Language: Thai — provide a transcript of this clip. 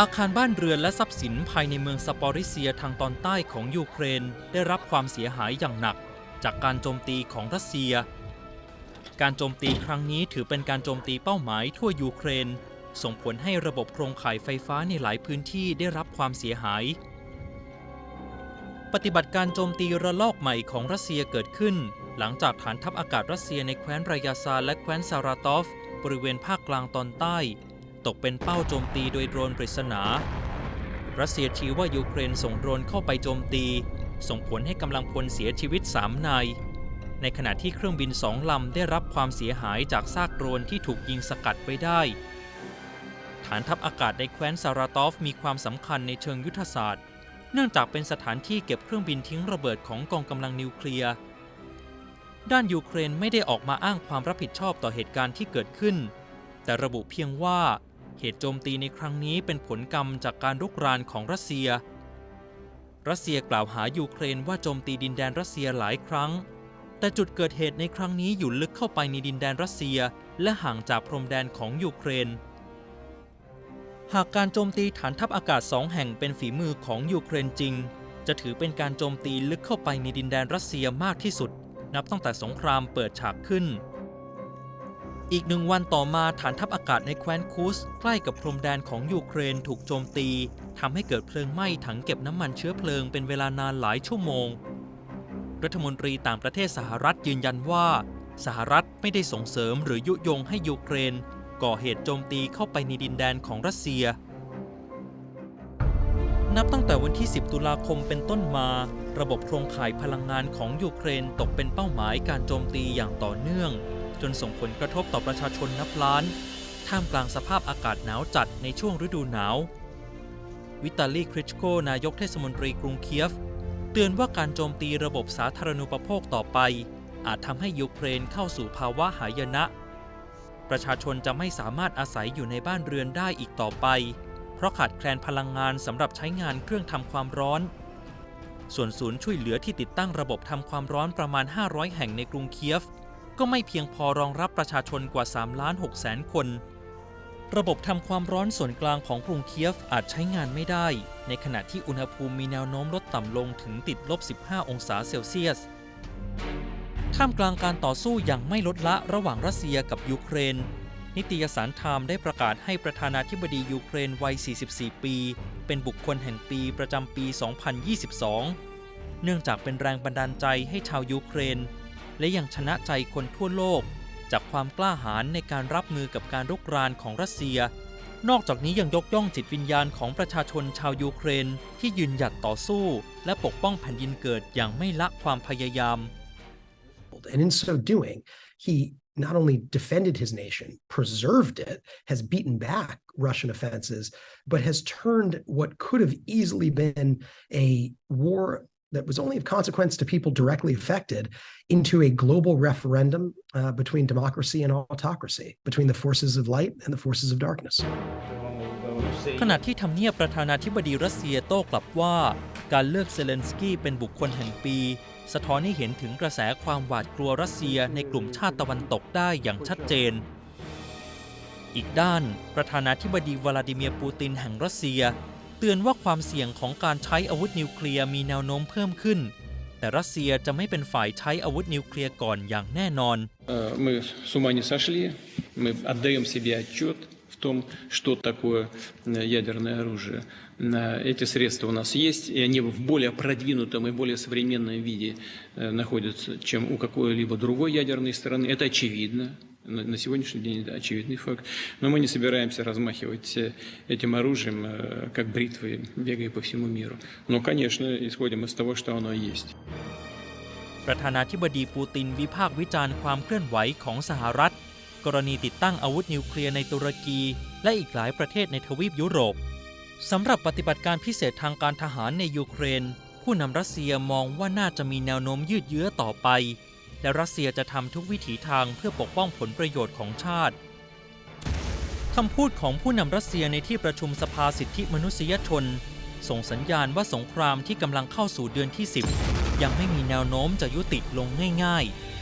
อาคารบ้านเรือนและทรัพย์สินภายในเมืองซาปอริเซียทางตอนใต้ของยูเครนได้รับความเสียหายอย่างหนัก จากการโจมตีของรัสเซีย การโจมตีครั้งนี้ถือเป็นการโจมตีเป้าหมายทั่วยูเครน ส่งผลให้ระบบโครงข่ายไฟฟ้าในหลายพื้นที่ได้รับความเสียหาย ปฏิบัติการโจมตีระลอกใหม่ของรัสเซียเกิดขึ้น หลังจากฐานทัพอากาศรัสเซียในแคว้นรายาซาและแคว้นซาราตอฟ บริเวณภาคกลางตอนใต้ ตกเป็นเป้าโจมตีโดยโดรนปริศนา รัสเซียชี้ว่ายูเครนส่งโดรนเข้าไปโจมตี ส่งผลให้กำลังพลเสียชีวิต 3 นาย ในขณะที่เครื่องบินสองลำได้รับความเสียหายจากซากโดรนที่ถูกยิงสกัดไว้ได้ ฐานทัพอากาศในแคว้นซาราตอฟมีความสำคัญในเชิงยุทธศาสตร์ เนื่องจากเป็นสถานที่เก็บเครื่องบินทิ้งระเบิดของกองกำลังนิวเคลียร์ด้านยูเครนไม่ได้ออกมาอ้างความรับผิดชอบต่อเหตุการณ์ที่เกิดขึ้น แต่ระบุเพียงว่า เหตุโจมตีในครั้งนี้เป็นผลกรรมจากการรุกรานของรัสเซีย รัสเซียกล่าวหายูเครนว่าโจมตีดินแดนรัสเซียหลายครั้ง แต่จุดเกิดเหตุในครั้งนี้อยู่ลึกเข้าไปในดินแดนรัสเซีย และห่างจากพรมแดนของยูเครน หากการโจมตีฐานทัพอากาศสองแห่งเป็นฝีมือของยูเครนจริง จะถือเป็นการโจมตีลึกเข้าไปในดินแดนรัสเซียมากที่สุด นับตั้งแต่สงครามเปิดฉากขึ้น อีกหนึ่งวันต่อมาฐานทัพอากาศในแคว้นคูสใกล้กับพรมแดนของยูเครนถูกโจมตีทำให้เกิดเพลิงไหม้ถังเก็บน้ำมันเชื้อเพลิงเป็นเวลานานหลายชั่วโมง รัฐมนตรีต่างประเทศสหรัฐยืนยันว่า สหรัฐไม่ได้ส่งเสริมหรือยุยงให้ยูเครน ก่อเหตุโจมตีเข้าไปในดินแดนของรัสเซีย นับตั้งแต่วันที่ 10 ตุลาคมเป็นต้นมา ระบบโครงข่ายพลังงานของยูเครนตกเป็นเป้าหมายการโจมตีอย่างต่อเนื่อง จนส่งผลกระทบต่อประชาชนนับล้าน ท่ามกลางสภาพอากาศหนาวจัดในช่วงฤดูหนาว วิตาลีคริชโกนายกเทศมนตรีกรุงเคียฟ เตือนว่าการโจมตีระบบสาธารณูปโภคต่อไป อาจทำให้ยูเครนเข้าสู่ภาวะหายนะ ประชาชนจะไม่สามารถอาศัยอยู่ในบ้านเรือนได้อีกต่อไป เพราะขาดแคลนพลังงานสำหรับใช้งานเครื่องทำความร้อนส่วนศูนย์ช่วยเหลือที่ติดตั้งระบบทำความร้อนประมาณ 500 แห่งในกรุงเคียฟ ก็ไม่เพียงพอรองรับประชาชนกว่า3ล้าน6แสนคน ระบบทำความร้อนส่วนกลางของกรุงเคียฟอาจใช้งานไม่ได้ ในขณะที่อุณหภูมิมีแนวโน้มลดต่ำลงถึงติดลบ 15 องศาเซลเซียส ท่ามกลางการต่อสู้อย่างไม่ลดละระหว่างรัสเซียกับยูเครน นิตยสารไทม์ได้ประกาศให้ประธานาธิบดียูเครนวัย 44 ปี เป็นบุคคลแห่งปีประจำปี 2022 เนื่องจากเป็นแรงบันดาลใจให้ชาวยูเครน และยังชนะใจคนทั่วโลก จากความกล้าหาญในการรับมือกับการรุกรานของรัสเซีย นอกจากนี้ยังยกย่องจิตวิญญาณของประชาชนชาวยูเครน ที่ยืนหยัดต่อสู้ และปกป้องแผ่นดินเกิดอย่างไม่ละความพยายาม And in so doing, he not only defended his nation, preserved it, has beaten back Russian offenses, but has turned what could have easily been a war that was only of consequence to people directly affected into a global referendum uh, between democracy and autocracy, between the forces of light and the forces of darkness. ขณะที่ทำเนียบประธานาธิบดีรัสเซียโต้กลับว่า การเลือกเซเลนสกี้เป็นบุคคลแห่งปี สะท้อนให้เห็นถึงกระแสความหวาดกลัวรัสเซียในกลุ่มชาติตะวันตกได้อย่างชัดเจน อีกด้าน ประธานาธิบดีวลาดิเมียร์ปูตินแห่งรัสเซีย ตือนว่าความเสี่ยงของการใช้อาวุธนิวเคลียร์มีแนวโน้มเพิ่มขึ้น แต่รัสเซียจะไม่เป็นฝ่ายใช้อาวุธนิวเคลียร์ก่อนอย่างแน่นอน Э, Мы с ума не сошли, мы отдаем себе отчет в том, что такое э, ядерное оружие. Э, Эти средства у нас есть, и они в более продвинутом и более современном виде э, находятся, чем у какой-либо другой ядерной страны. Это очевидно. На на сегодняшний день это очевидный факт. Но мы не собираемся размахивать э, этим оружием, э, как бритвой, бегая по всему миру. Но, конечно, исходим из того, что оно есть. ประธานาธิบดีปูตินวิพากษ์วิจารณ์ความเคลื่อนไหวของสหรัฐ กรณีติดตั้งอาวุธนิวเคลียร์ในตุรกี และอีกหลายประเทศในทวีปยุโรปสำหรับปฏิบัติการพิเศษทางการทหารในยูเครน ผู้นำรัสเซียมองว่าน่าจะมีแนวโน้มยืดเยื้อต่อไป และรัสเซียจะทำทุกวิถีทางเพื่อปกป้องผลประโยชน์ของชาติคำพูดของผู้นำรัสเซียในที่ประชุมสภาสิทธิมนุษยชน ส่งสัญญาณว่าสงครามที่กำลังเข้าสู่เดือนที่ 10 ยังไม่มีแนวโน้มจะยุติลงง่าย ๆ